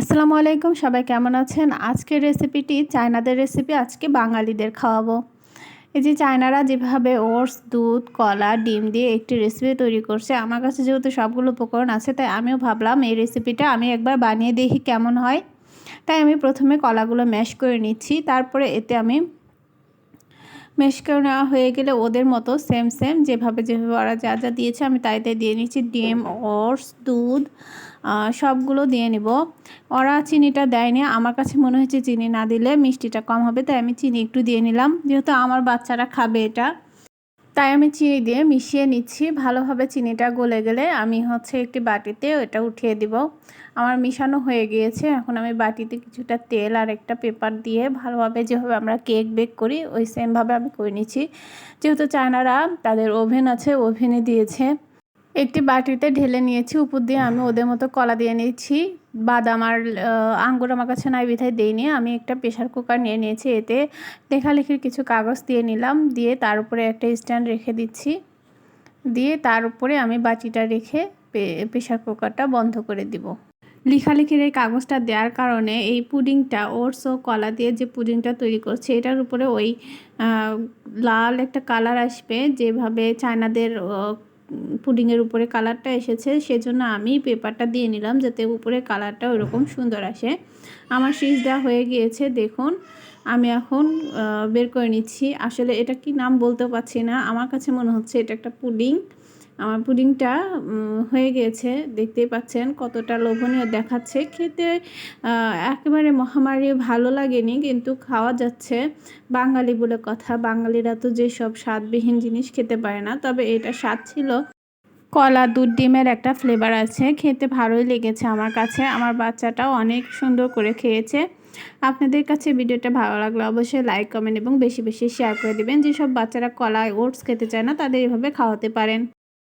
আসসালামু আলাইকুম, সবাই কেমন আছেন? আজকের রেসিপিটি চায়নাদের রেসিপি আজকে বাঙালিদের খাওয়াবো। এই যে চায়নারা যেভাবে ওটস, দুধ, কলা, ডিম দিয়ে একটি রেসিপি তৈরি করছে, আমার কাছে যেহেতু সবগুলো উপকরণ আছে, তাই আমিও ভাবলাম এই রেসিপিটা আমি একবার বানিয়ে দেখি কেমন হয়। তাই আমি প্রথমে কলাগুলো ম্যাশ করে নিচ্ছি, তারপরে এতে আমি মেশ করে নেওয়া হয়ে গেলে ওদের মতো সেম সেম যেভাবে যেভাবে ওরা যা যা দিয়েছে আমি তাই তাই দিয়ে নিচ্ছি। ডিম, ওটস, দুধ সবগুলো দিয়ে নিব। ওরা চিনিটা দেয়নি। আমার কাছে মনে হয়েছে চিনি না দিলে মিষ্টিটা কম হবে, তাই আমি চিনি একটু দিয়ে নিলাম। যেহেতু আমার বাচ্চারা খাবে এটা। তাই আমি চিনি দিয়ে মিশিয়ে নিচ্ছি। ভালোভাবে চিনিটা গলে গেলে আমি হচ্ছে একটি বাটিতে ওটা উঠিয়ে দিব। আমার মিশানো হয়ে গিয়েছে। এখন আমি বাটিতে কিছুটা তেল আর একটা পেপার দিয়ে ভালোভাবে যেভাবে আমরা কেক বেক করি, ওই সেমভাবে আমি করে নিচ্ছি। যেহেতু চায়নারা তাদের ওভেন আছে, ওভেনে দিয়েছে। একটি বাটিতে ঢেলে নিয়েছি। উপর দিয়ে আমি ওদের মতো কলা দিয়ে নিয়েছি বাদাম আর আঙ্গুর আমার কাছে নাই বিধায় দিইনি। আমি একটা প্রেশার কুকার নিয়ে নিয়েছি, এতে লেখালেখির কিছু কাগজ দিয়ে নিলাম, দিয়ে তার উপরে একটা স্ট্যান্ড রেখে দিচ্ছি। দিয়ে তার উপরে আমি বাটিটা রেখে প্রেশার কুকারটা বন্ধ করে দিব। লেখালেখির এই কাগজটা দেওয়ার কারণে এই পুডিংটা, ওটস ও কলা দিয়ে যে পুডিংটা তৈরি করছে, এটার উপরে ওই লাল একটা কালার আসবে, যেভাবে চায়নাদের পুডিংয়ের উপরে কালারটা এসেছে, সেজন্য আমি পেপারটা দিয়ে নিলাম যাতে উপরে কালারটা ওরকম সুন্দর আসে। আমার সিজ দেওয়া হয়ে গিয়েছে, দেখুন। আমি এখন বের করে নিচ্ছি। আসলে এটা কি নাম বলতে পারছি না। আমার কাছে মনে হচ্ছে এটা একটা পুডিং। আমার পুডিংটা হয়ে গিয়েছে দেখতেই পাচ্ছেন কতটা লোভনীয় দেখাচ্ছে। খেতে একেবারে মহামারী ভালো লাগেনি, কিন্তু খাওয়া যাচ্ছে। বাঙালি বলে কথা, বাঙালিরা তো যেসব স্বাদবিহীন জিনিস খেতে পারে না, তবে এটা স্বাদ ছিল। কলা, দুধ, ডিমের একটা ফ্লেভার আছে। খেতে ভালোই লেগেছে আমার কাছে। আমার বাচ্চাটাও অনেক সুন্দর করে খেয়েছে। আপনাদের কাছে ভিডিওটা ভালো লাগলে অবশ্যই লাইক কমেন্ট এবং বেশি বেশি শেয়ার করে দেবেন। যেসব বাচ্চারা কলা ওটস খেতে চায় না, তাদের এভাবে খাওয়াতে পারেন।